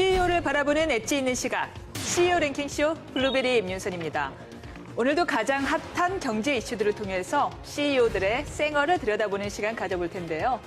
CEO를 바라보는 엣지 있는 시각, CEO 랭킹쇼 블루베리 임윤선입니다. 오늘도 가장 핫한 경제 이슈들을 통해서 CEO들의 생얼을 들여다보는 시간 가져볼 텐데요.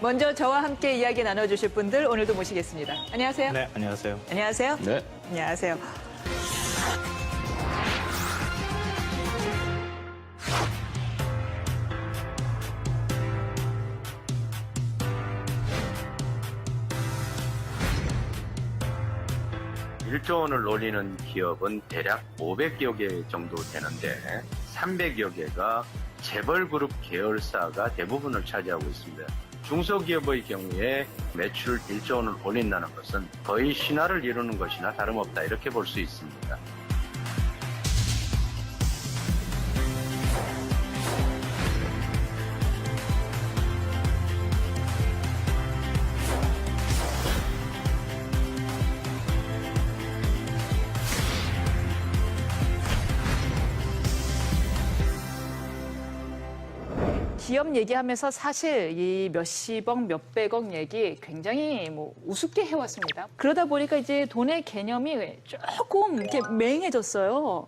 먼저 저와 함께 이야기 나눠주실 분들 오늘도 모시겠습니다. 안녕하세요. 네, 안녕하세요. 안녕하세요. 네. 안녕하세요. 일조 원을 노리는 기업은 대략 500여 개 정도 되는데 300여 개가 재벌그룹 계열사가 대부분을 차지하고 있습니다. 중소기업의 경우에 매출 1조 원을 올린다는 것은 거의 신화를 이루는 것이나 다름없다 이렇게 볼 수 있습니다. 기업 얘기하면서 사실 이 몇십억, 몇백억 얘기 굉장히 뭐 우습게 해왔습니다. 그러다 보니까 이제 돈의 개념이 조금 이렇게 맹해졌어요.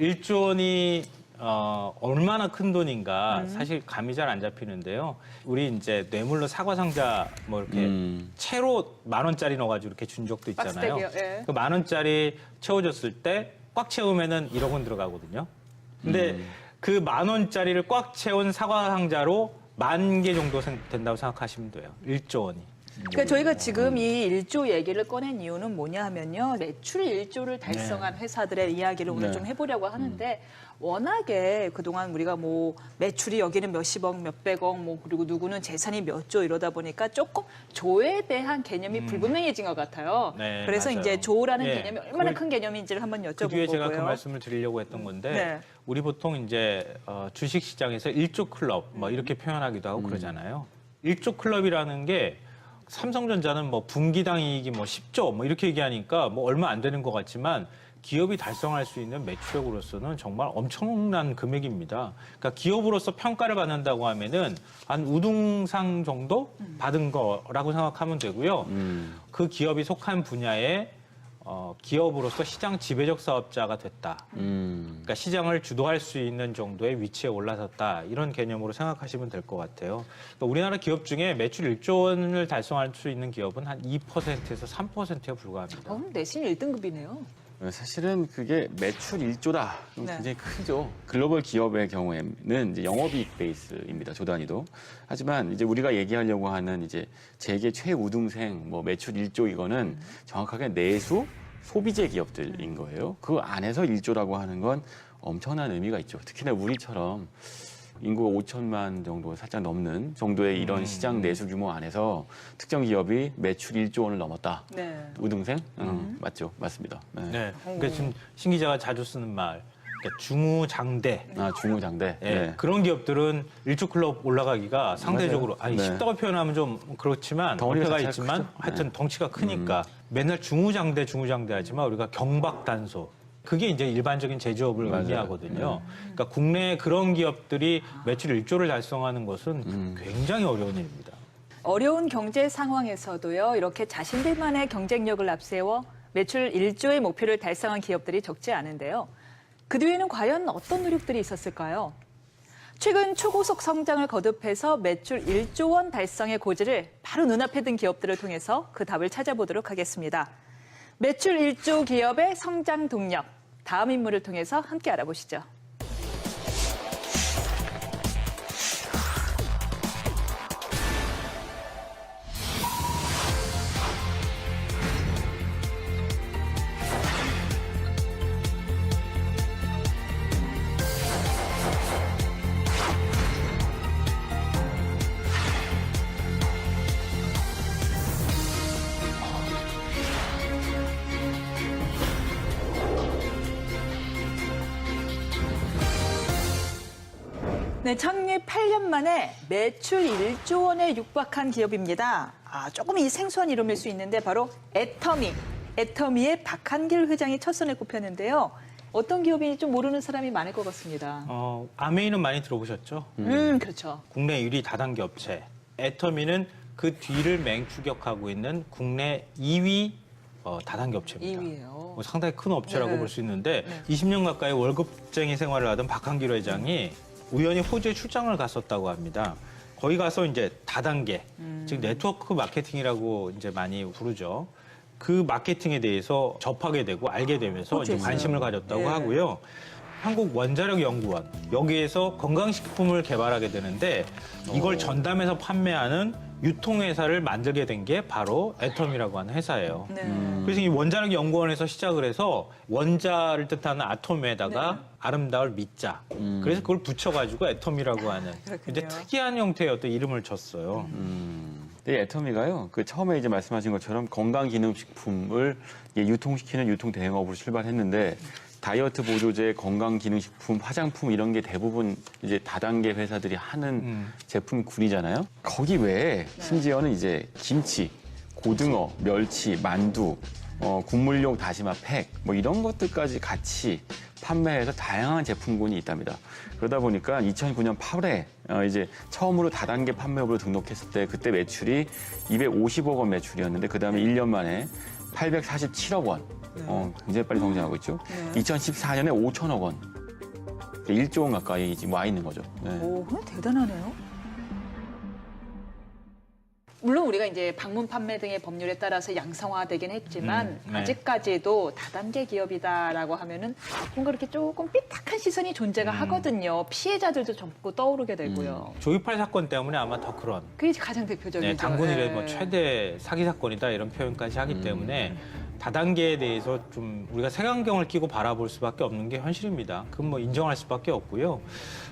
1조 원이 어, 얼마나 큰 돈인가 사실 감이 잘 안 잡히는데요. 우리 이제 뇌물로 사과 상자 뭐 이렇게 음. 채로 만 원짜리 넣어가지고 이렇게 준 적도 있잖아요. 예. 그 만 원짜리 채워줬을 때 꽉 채우면은 1억 원 들어가거든요. 근데 그 만 원짜리를 꽉 채운 사과 상자로 만 개 정도 생- 된다고 생각하시면 돼요. 1조 원이. 그러니까 저희가 지금 이 1조 얘기를 꺼낸 이유는 뭐냐 하면요. 매출 1조를 달성한 회사들의 이야기를 오늘 네. 좀 해보려고 하는데 워낙에 그동안 우리가 뭐 매출이 여기는 몇십억, 몇백억, 뭐 그리고 누구는 재산이 몇 조 이러다 보니까 조금 조에 대한 개념이 불분명해진 것 같아요. 네, 그래서 맞아요. 이제 조라는 예. 개념이 얼마나 그- 큰 개념인지를 한번 그 뒤에 제가 그. 말씀을 드리려고 했던 건데 네. 우리 보통 이제 어, 주식 시장에서 일조 클럽 음. 뭐 이렇게 표현하기도 하고 그러잖아요. 일조 클럽이라는 게 삼성전자는 뭐 분기당 이익이 뭐 10조 뭐 이렇게 얘기하니까 뭐 얼마 안 되는 것 같지만 기업이 달성할 수 있는 매출액으로서는 정말 엄청난 금액입니다. 그러니까 기업으로서 평가를 받는다고 하면은 한 우등상 정도 받은 거라고 생각하면 되고요. 음. 그 기업이 속한 분야에 어, 기업으로서 시장 지배적 사업자가 됐다. 음. 그러니까 시장을 주도할 수 있는 정도의 위치에 올라섰다. 이런 개념으로 생각하시면 될 것 같아요. 그러니까 우리나라 기업 중에 매출 1조 원을 달성할 수 있는 기업은 한 2%에서 3%에 불과합니다. 어, 내신 1등급이네요. 사실은 그게 매출 1조다. 네. 굉장히 크죠. 글로벌 기업의 경우에는 이제 영업이익 베이스입니다. 조 단위도. 하지만 이제 우리가 얘기하려고 하는 이제 세계 최우등생 뭐 매출 1조 이거는 정확하게 내수 소비재 기업들인 거예요. 그 안에서 1조라고 하는 건 엄청난 의미가 있죠. 특히나 우리처럼 인구가 5천만 정도 살짝 넘는 정도의 이런 시장 내수 규모 안에서 특정 기업이 매출 1조 원을 넘었다. 네. 우등생? 음, 맞죠. 맞습니다. 네. 네. 그러니까 지금 신 기자가 자주 쓰는 말, 그러니까 중우장대. 아, 중우장대. 예, 네. 그런 기업들은 일조 클럽 올라가기가 상대적으로 아니 네. 쉽다고 표현하면 좀 그렇지만 덩어리가 자체가 있지만 크죠. 네. 하여튼 덩치가 크니까 맨날 중우장대 중우장대 하지만 우리가 경박단소 그게 이제 일반적인 제조업을 맞아요. 네. 의미하거든요. 그러니까 국내 그런 기업들이 매출 1조를 달성하는 것은 음. 굉장히 어려운 일입니다. 어려운 경제 상황에서도요, 이렇게 자신들만의 경쟁력을 앞세워 매출 1조의 목표를 달성한 기업들이 적지 않은데요. 그 뒤에는 과연 어떤 노력들이 있었을까요? 최근 초고속 성장을 거듭해서 매출 1조 원 달성의 고지를 바로 눈앞에 둔 기업들을 통해서 그 답을 찾아보도록 하겠습니다. 매출 1조 기업의 성장 동력, 다음 인물을 통해서 함께 알아보시죠. 네, 창립 8년 만에 매출 1조 원에 육박한 기업입니다. 아, 조금 이 생소한 이름일 수 있는데 바로 애터미. 애터미의 박한길 회장이 첫 손에 꼽혔는데요. 어떤 기업인지 좀 모르는 사람이 많을 것 같습니다. 어, 아메이는 많이 들어보셨죠? 음, 그렇죠. 국내 유리 다단계 업체. 애터미는 그 뒤를 맹추격하고 있는 국내 2위 어, 다단계 업체입니다. 2위예요. 뭐 상당히 큰 업체라고 네. 볼 수 있는데 네. 20년 가까이 월급쟁이 생활을 하던 박한길 회장이 우연히 호주에 출장을 갔었다고 합니다. 거기 가서 이제 다단계, 음. 즉 네트워크 마케팅이라고 이제 많이 부르죠. 그 마케팅에 대해서 접하게 되고 알게 되면서 이제 호주에서요? 관심을 가졌다고 네. 하고요. 한국 원자력 연구원 여기에서 건강식품을 개발하게 되는데 이걸 전담해서 판매하는 유통회사를 만들게 된 게 바로 애텀이라고 하는 회사예요. 네. 그래서 이 원자력 연구원에서 시작을 해서 원자를 뜻하는 아톰에다가 네. 아름다울 미자. 그래서 그걸 붙여가지고 애톰이라고 하는 그렇군요. 굉장히 특이한 형태의 어떤 이름을 줬어요. 음. 근데 애터미가요, 그 처음에 이제 말씀하신 것처럼 건강기능식품을 이게 유통시키는 유통 대행업으로 출발했는데 다이어트 보조제, 건강 기능식품, 화장품 이런 게 대부분 이제 다단계 회사들이 하는 음. 제품군이잖아요. 거기 외에 심지어는 이제 김치, 고등어, 멸치, 만두, 어, 국물용 다시마 팩, 뭐 이런 것들까지 같이 판매해서 다양한 제품군이 있답니다. 그러다 보니까 2009년 8월에 어, 이제 처음으로 다단계 판매업으로 등록했을 때 그때 매출이 250억 원 매출이었는데 그 다음에 1년 만에 847억 원. 어, 굉장히 빨리 성장하고 있죠. 네. 2014년에 5천억 원. 1조 원 가까이 지금 와 있는 거죠. 네. 오, 그건 대단하네요. 물론 우리가 이제 방문 판매 등의 법률에 따라서 양성화되긴 했지만 음, 네. 아직까지도 다단계 기업이다라고 하면은 뭔가 이렇게 조금 삐딱한 시선이 존재가 하거든요. 피해자들도 젊고 떠오르게 되고요. 조이팔 사건 때문에 아마 더 그런 그게 가장 대표적이죠. 네, 당군 이래 예. 뭐 최대 사기 사건이다 이런 표현까지 하기 때문에 다단계에 대해서 좀 우리가 색안경을 끼고 바라볼 수밖에 없는 게 현실입니다. 그건 뭐 인정할 수밖에 없고요.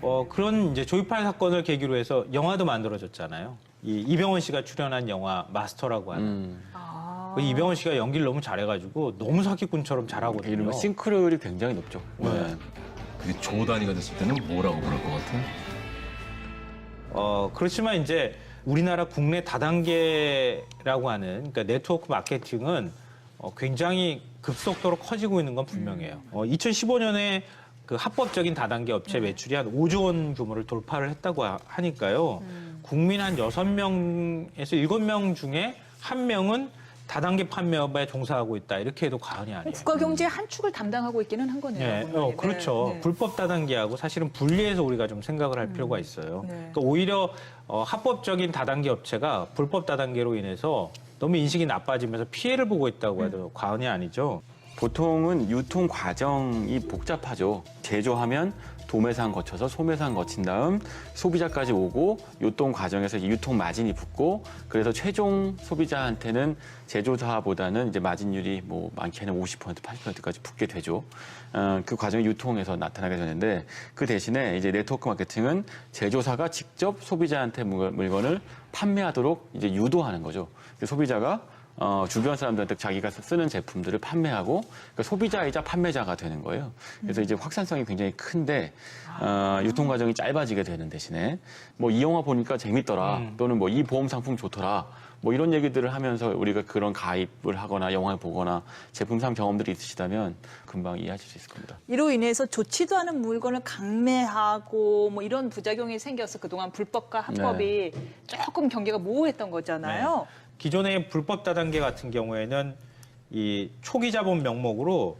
어, 그런 이제 조이팔 사건을 계기로 해서 영화도 만들어졌잖아요. 이 이병헌 씨가 출연한 영화 마스터라고 하는 음. 아. 그 이병헌 씨가 연기를 너무 잘해가지고 너무 사기꾼처럼 잘하거든요. 이른바 싱크로율이 굉장히 높죠. 네. 그게 조 단위가 됐을 때는 뭐라고 부를 것 같아? 어, 그렇지만 이제 우리나라 국내 다단계라고 하는 그러니까 네트워크 마케팅은 어, 굉장히 급속도로 커지고 있는 건 분명해요. 어, 2015년에 그 합법적인 다단계 업체 매출이 한 5조 원 규모를 돌파를 했다고 하- 하니까요. 국민 한 6명에서 7명 중에 한 명은 다단계 판매업에 종사하고 있다. 이렇게 해도 과언이 아니에요. 국가 경제의 한 축을 담당하고 있기는 한 거네요. 네, 보면. 어, 그렇죠. 네, 네. 불법 다단계하고 사실은 분리해서 우리가 좀 생각을 할 필요가 있어요. 네. 그러니까 오히려 어, 합법적인 다단계 업체가 불법 다단계로 인해서 너무 인식이 나빠지면서 피해를 보고 있다고 해도 과언이 아니죠. 보통은 유통 과정이 복잡하죠. 제조하면 도매상 거쳐서 소매상 거친 다음 소비자까지 오고 유통 과정에서 유통 마진이 붙고 그래서 최종 소비자한테는 제조사보다는 이제 마진율이 뭐 많게는 50% 80%까지 붙게 되죠. 어, 그 과정이 유통에서 나타나게 되는데 그 대신에 이제 네트워크 마케팅은 제조사가 직접 소비자한테 물- 물건을 판매하도록 이제 유도하는 거죠. 그래서 소비자가 어, 주변 사람들한테 자기가 쓰는 제품들을 판매하고 그러니까 소비자이자 판매자가 되는 거예요. 그래서 이제 확산성이 굉장히 큰데 어, 유통 과정이 짧아지게 되는 대신에 뭐 이 영화 보니까 재밌더라 음. 또는 뭐 이 보험 상품 좋더라 뭐 이런 얘기들을 하면서 우리가 그런 가입을 하거나 영화를 보거나 제품 상 경험들이 있으시다면 금방 이해하실 수 있을 겁니다. 이로 인해서 좋지도 않은 물건을 강매하고 뭐 이런 부작용이 생겨서 그동안 불법과 합법이 네. 조금 경계가 모호했던 거잖아요. 기존의 불법 다단계 같은 경우에는 이 초기 자본 명목으로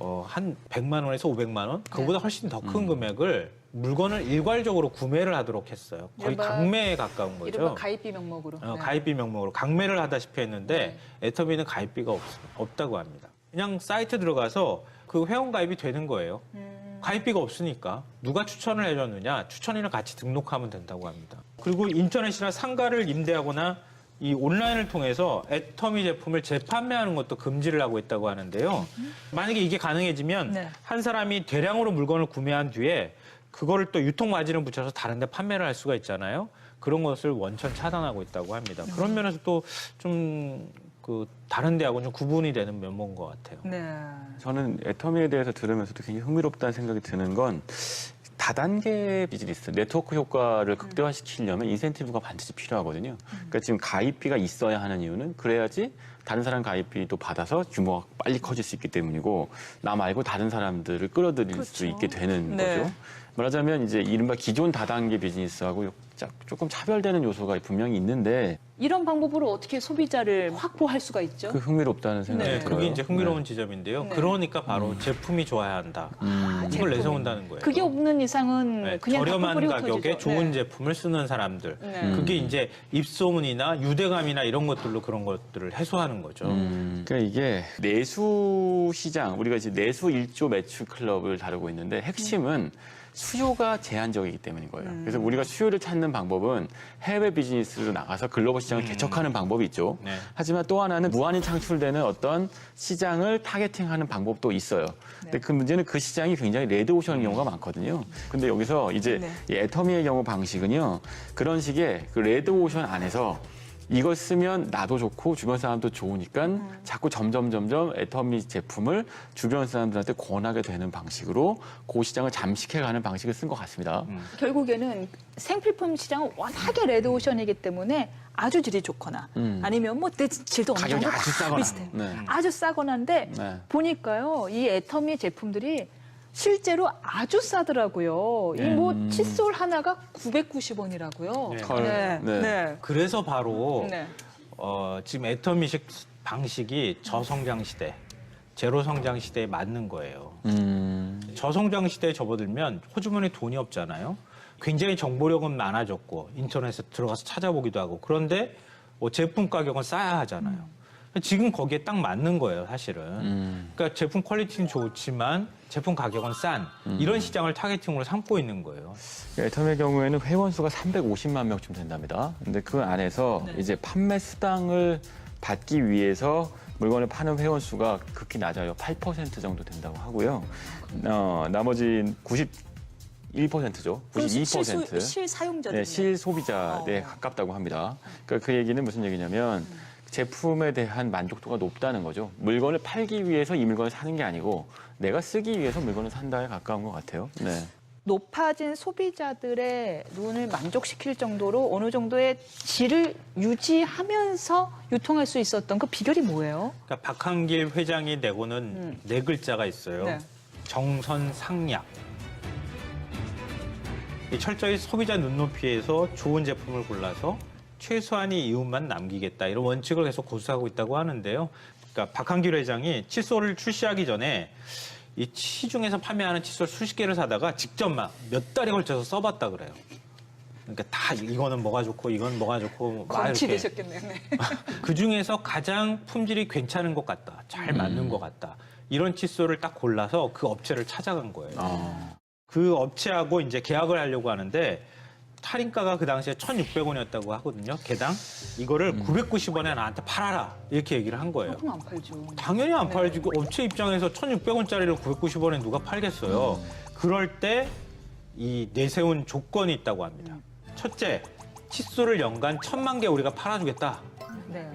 어, 한 100만 원에서 500만 원, 그보다 훨씬 더 큰 금액을 물건을 일괄적으로 구매를 하도록 했어요. 거의 이른바- 강매에 가까운 거죠. 이른바 가입비 명목으로. 어, 네. 가입비 명목으로 강매를 하다시피 했는데 애터미는 가입비가 없, 없다고 합니다. 그냥 사이트 들어가서 그 회원 가입이 되는 거예요. 음. 가입비가 없으니까 누가 추천을 해줬느냐 추천이랑 같이 등록하면 된다고 합니다. 그리고 인터넷이나 상가를 임대하거나 이 온라인을 통해서 애터미 제품을 재판매하는 것도 금지를 하고 있다고 하는데요. 만약에 이게 가능해지면 네. 한 사람이 대량으로 물건을 구매한 뒤에 그거를 또 유통 마진을 붙여서 다른 데 판매를 할 수가 있잖아요. 그런 것을 원천 차단하고 있다고 합니다. 그런 면에서 또좀그 다른 데하고는 좀 구분이 되는 면모인 것 같아요. 네. 저는 애터미에 대해서 들으면서도 굉장히 흥미롭다는 생각이 드는 건 다단계 비즈니스, 네트워크 효과를 극대화시키려면 인센티브가 반드시 필요하거든요. 그러니까 지금 가입비가 있어야 하는 이유는 그래야지 다른 사람 가입비도 받아서 규모가 빨리 커질 수 있기 때문이고 나 말고 다른 사람들을 끌어들일 수 그렇죠. 있게 되는 네. 거죠. 말하자면 이제 이른바 기존 다단계 비즈니스하고 자- 조금 차별되는 요소가 분명히 있는데 이런 방법으로 어떻게 소비자를 확보할 수가 있죠? 그 흥미롭다는 생각이 네, 네, 들어요. 그게 이제 흥미로운 지점인데요. 네. 그러니까 바로 제품이 좋아야 한다. 음. 이걸 제품이. 내세운다는 거예요. 그게 없는 이상은 네, 그냥 저렴한 가격에. 좋은 네. 제품을 쓰는 사람들. 네. 그게 이제 입소문이나 유대감이나 이런 것들로 그런 것들을 해소하는 거죠. 음, 그러니까 이게 내수 시장 우리가 이제 내수 1조 매출 클럽을 다루고 있는데 핵심은 수요가 제한적이기 때문인 거예요. 음. 그래서 우리가 수요를 찾는 방법은 해외 비즈니스로 나가서 글로벌 시장을 개척하는 방법이 있죠. 네. 하지만 또 하나는 무한히 창출되는 어떤 시장을 타겟팅하는 방법도 있어요. 근데 그 문제는 그 시장이 굉장히 레드오션인 경우가 많거든요. 근데 여기서 이제 네. 이 애터미의 경우 방식은요. 그런 식의 그 레드오션 안에서 이걸 쓰면 나도 좋고 주변 사람도 좋으니까 음. 자꾸 점점 점점 애터미 제품을 주변 사람들한테 권하게 되는 방식으로 그 시장을 잠식해가는 방식을 쓴 것 같습니다. 음. 결국에는 생필품 시장은 워낙에 레드오션이기 때문에 아주 질이 좋거나 음. 아니면 뭐 내 질도 어느 가격이 정도 아주 싸거나. 비슷해. 네. 아주 싸거나인데 네. 보니까요 이 애터미 제품들이 실제로 아주 싸더라고요. 이뭐 음. 칫솔 하나가 990원이라고요. 네. 헐. 네. 네. 네. 그래서 바로 네. 어, 지금 애터 미식 방식이 저성장 시대, 제로 성장 시대에 맞는 거예요. 음. 저성장 시대에 접어들면 호주머니에 돈이 없잖아요. 굉장히 정보력은 많아졌고 인터넷에 들어가서 찾아보기도 하고 그런데 뭐 제품 가격은 싸야 하잖아요. 지금 거기에 딱 맞는 거예요, 사실은. 음. 그러니까 제품 퀄리티는 좋지만 제품 가격은 싼 이런 시장을 타겟팅으로 삼고 있는 거예요. 애터미의 경우에는 회원 수가 350만 명쯤 된답니다. 근데 그 안에서 네. 이제 판매 수당을 받기 위해서 물건을 파는 회원 수가 극히 낮아요. 8% 정도 된다고 하고요. 어, 나머지 91%죠. 92%. 실, 실 사용자들 네, 실소비자에 어. 가깝다고 합니다. 그러니까 그 얘기는 무슨 얘기냐면 제품에 대한 만족도가 높다는 거죠. 물건을 팔기 위해서 이 물건을 사는 게 아니고 내가 쓰기 위해서 물건을 산다에 가까운 것 같아요. 네. 높아진 소비자들의 눈을 만족시킬 정도로 어느 정도의 질을 유지하면서 유통할 수 있었던 그 비결이 뭐예요? 그러니까 박한길 회장이 내고는 음. 네 글자가 있어요. 네. 정선상약. 이 철저히 소비자 눈높이에서 좋은 제품을 골라서 최소한의 이윤만 남기겠다 이런 원칙을 계속 고수하고 있다고 하는데요. 그러니까 박한길 회장이 칫솔을 출시하기 전에 이 시중에서 판매하는 칫솔 수십 개를 사다가 직접 막 몇 달에 걸쳐서 써봤다 그래요. 그러니까 다 이거는 뭐가 좋고 이건 뭐가 좋고 막 건치 이렇게 되셨겠네요. 네. 그 중에서 가장 품질이 괜찮은 것 같다, 잘 맞는 것 같다 이런 칫솔을 딱 골라서 그 업체를 찾아간 거예요. 어. 그 업체하고 이제 계약을 하려고 하는데 할인가가 그 당시에 1,600원이었다고 하거든요. 개당 이거를 990원에 나한테 팔아라 이렇게 얘기를 한 거예요. 그럼 안 팔죠. 당연히 안 팔지. 그 업체 입장에서 1,600원짜리를 990원에 누가 팔겠어요. 그럴 때 이 내세운 조건이 있다고 합니다. 첫째, 칫솔을 연간 천만 개 우리가 팔아주겠다. 네.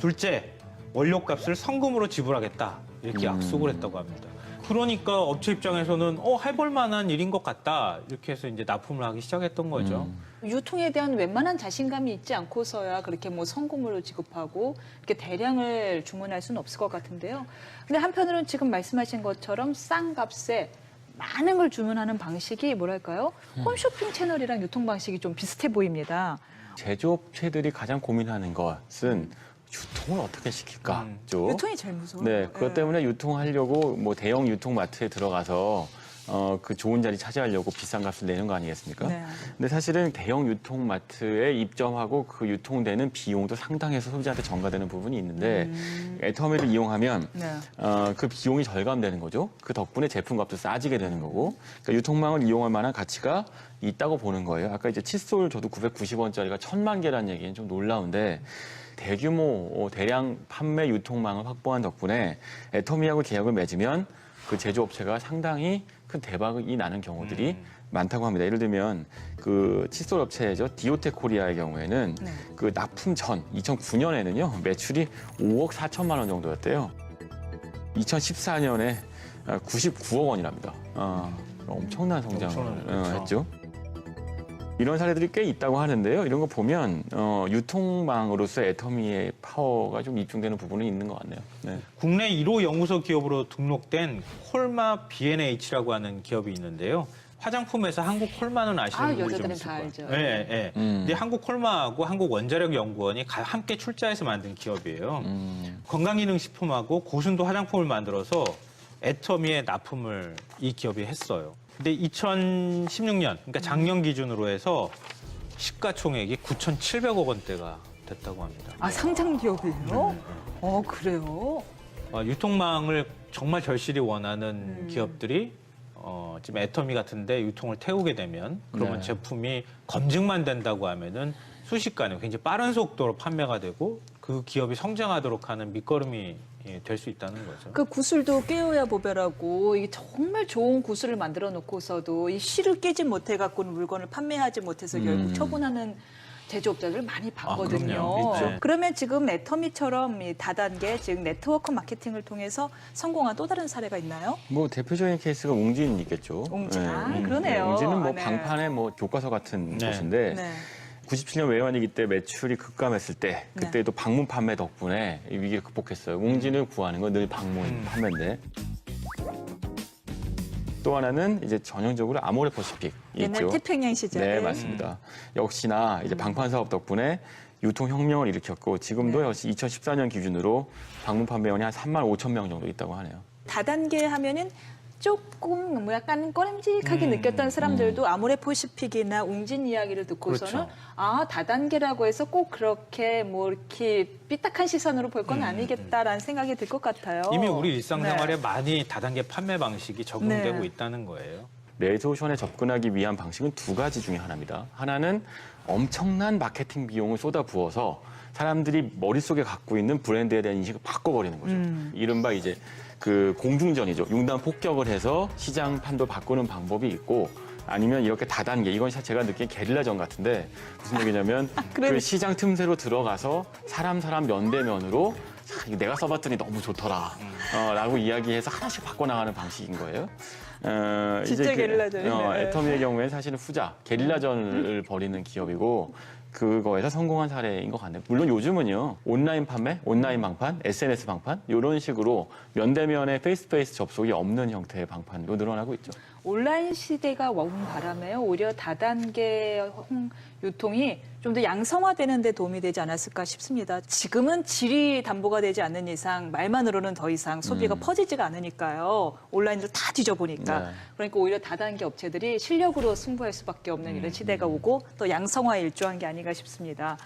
둘째, 원료값을 성금으로 지불하겠다. 이렇게 약속을 했다고 합니다. 그러니까 업체 입장에서는 어, 해볼 만한 일인 것 같다. 이렇게 해서 이제 납품을 하기 시작했던 거죠. 유통에 대한 웬만한 자신감이 있지 않고서야 그렇게 뭐 성금으로 지급하고 이렇게 대량을 주문할 수는 없을 것 같은데요. 근데 한편으로는 지금 말씀하신 것처럼 싼 값에 많은 걸 주문하는 방식이 뭐랄까요? 홈쇼핑 채널이랑 유통 방식이 좀 비슷해 보입니다. 제조업체들이 가장 고민하는 것은 유통을 어떻게 시킬까죠. 유통이 제일 무서워요. 네, 그것 네. 때문에 유통하려고 뭐 대형 유통마트에 들어가서 어, 그 좋은 자리 차지하려고 비싼 값을 내는 거 아니겠습니까? 네. 근데 사실은 대형 유통마트에 입점하고 그 유통되는 비용도 상당해서 소비자한테 전가되는 부분이 있는데 애터미를 이용하면 네. 어, 그 비용이 절감되는 거죠. 그 덕분에 제품값도 싸지게 되는 거고, 그러니까 유통망을 이용할 만한 가치가 있다고 보는 거예요. 아까 이제 칫솔 저도 990원짜리가 천만 개라는 얘기는 좀 놀라운데 대규모 어, 대량 판매 유통망을 확보한 덕분에 애터미하고 계약을 맺으면 그 제조업체가 상당히 큰 대박이 나는 경우들이 음. 많다고 합니다. 예를 들면 그 칫솔 업체죠 디오텍 코리아의 경우에는 네. 그 납품 전 2009년에는요 매출이 5억 4천만 원 정도였대요. 2014년에 99억 원이랍니다. 어, 엄청난 성장을 엄청난, 어, 그렇죠. 했죠. 이런 사례들이 꽤 있다고 하는데요. 이런 거 보면 어, 유통망으로서 애터미의 파워가 좀 입증되는 부분은 있는 것 같네요. 네. 국내 1호 연구소 기업으로 등록된 콜마 B&H라고 하는 기업이 있는데요. 화장품에서 한국 콜마는 아시는 아, 분들 좀 여자들은 있을 다 거예요. 알죠. 예, 예. 음. 근데 한국 콜마하고 한국 원자력 연구원이 가- 함께 출자해서 만든 기업이에요. 음. 건강기능식품하고 고순도 화장품을 만들어서 애터미에 납품을 이 기업이 했어요. 근데 2016년, 그러니까 작년 기준으로 해서 시가총액이 9,700억 원대가 됐다고 합니다. 아, 상장 기업이에요? 네. 어, 그래요? 어, 유통망을 정말 절실히 원하는 음. 기업들이 어, 지금 애터미 같은데 유통을 태우게 되면 그러면 네. 제품이 검증만 된다고 하면은 순식간에 굉장히 빠른 속도로 판매가 되고 그 기업이 성장하도록 하는 밑거름이 예, 될수 있다는 거죠. 그 구슬도 깨어야 보배라고 이게 정말 좋은 구슬을 만들어 놓고서도 이 실을 깨지 못해 갖고는 물건을 판매하지 못해서 결국 음. 처분하는 제조업자들 많이 봤거든요. 그럼요. 있죠. 그러면 지금 애터미처럼 이 다단계 즉 네트워크 마케팅을 통해서 성공한 또 다른 사례가 있나요? 뭐 대표적인 케이스가 웅진 있겠죠. 웅진. 아, 웅- 그러네요. 웅진은 뭐 네. 방판의 뭐 교과서 같은 네. 곳인데 네. 97년 외환위기 때 매출이 급감했을 때 네. 그때 또 방문 판매 덕분에 이 위기를 극복했어요. 웅진을 구하는 건 늘 방문 음. 판매인데 또 하나는 이제 전형적으로 아모레퍼시픽 옛날 있죠. 태평양 시절. 네, 맞습니다. 역시나 이제 방판 사업 덕분에 유통 혁명을 일으켰고 지금도 네. 역시 2014년 기준으로 방문 판매원이 한 3만 5천 명 정도 있다고 하네요. 다단계 하면은 조금 뭐 약간 꺼림직하게 음, 느꼈던 사람들도 아모레포시픽이나 웅진 이야기를 듣고서는 그렇죠. 아 다단계라고 해서 꼭 그렇게 뭐 이렇게 삐딱한 시선으로 볼건 음, 아니겠다라는 생각이 들 것 같아요. 이미 우리 일상생활에 네. 많이 다단계 판매 방식이 적용되고 네. 있다는 거예요. 레소션에 접근하기 위한 방식은 두 가지 중에 하나입니다. 하나는 엄청난 마케팅 비용을 쏟아부어서 사람들이 머릿속에 갖고 있는 브랜드에 대한 인식을 바꿔버리는 거죠. 음. 이른바 이제 그 공중전이죠. 융단 폭격을 해서 시장 판도 바꾸는 방법이 있고 아니면 이렇게 다단계 이건 제가 느낀 게릴라전 같은데 무슨 얘기냐면 그래. 그 시장 틈새로 들어가서 사람 사람 면대면으로 이거 내가 써봤더니 너무 좋더라 어, 라고 이야기해서 하나씩 바꿔나가는 방식인 거예요. 어, 진짜 그, 게릴라전이네. 어, 애터미의 경우에는 사실은 후자 게릴라전을 벌이는 기업이고 그거에서 성공한 사례인 것 같네요. 물론 요즘은요 온라인 판매, 온라인 방판, SNS 방판 이런 식으로 면대면의 페이스페이스 접속이 없는 형태의 방판도 늘어나고 있죠. 온라인 시대가 온 바람에 오히려 다단계 홍- 유통이 좀 더 양성화되는 데 도움이 되지 않았을까 싶습니다. 지금은 질이 담보가 되지 않는 이상 말만으로는 더 이상 소비가 음. 퍼지지가 않으니까요. 온라인으로 다 뒤져보니까. 네. 그러니까 오히려 다단계 업체들이 실력으로 승부할 수밖에 없는 음, 이런 시대가 오고 또 양성화에 일조한 게 아닌가 싶습니다.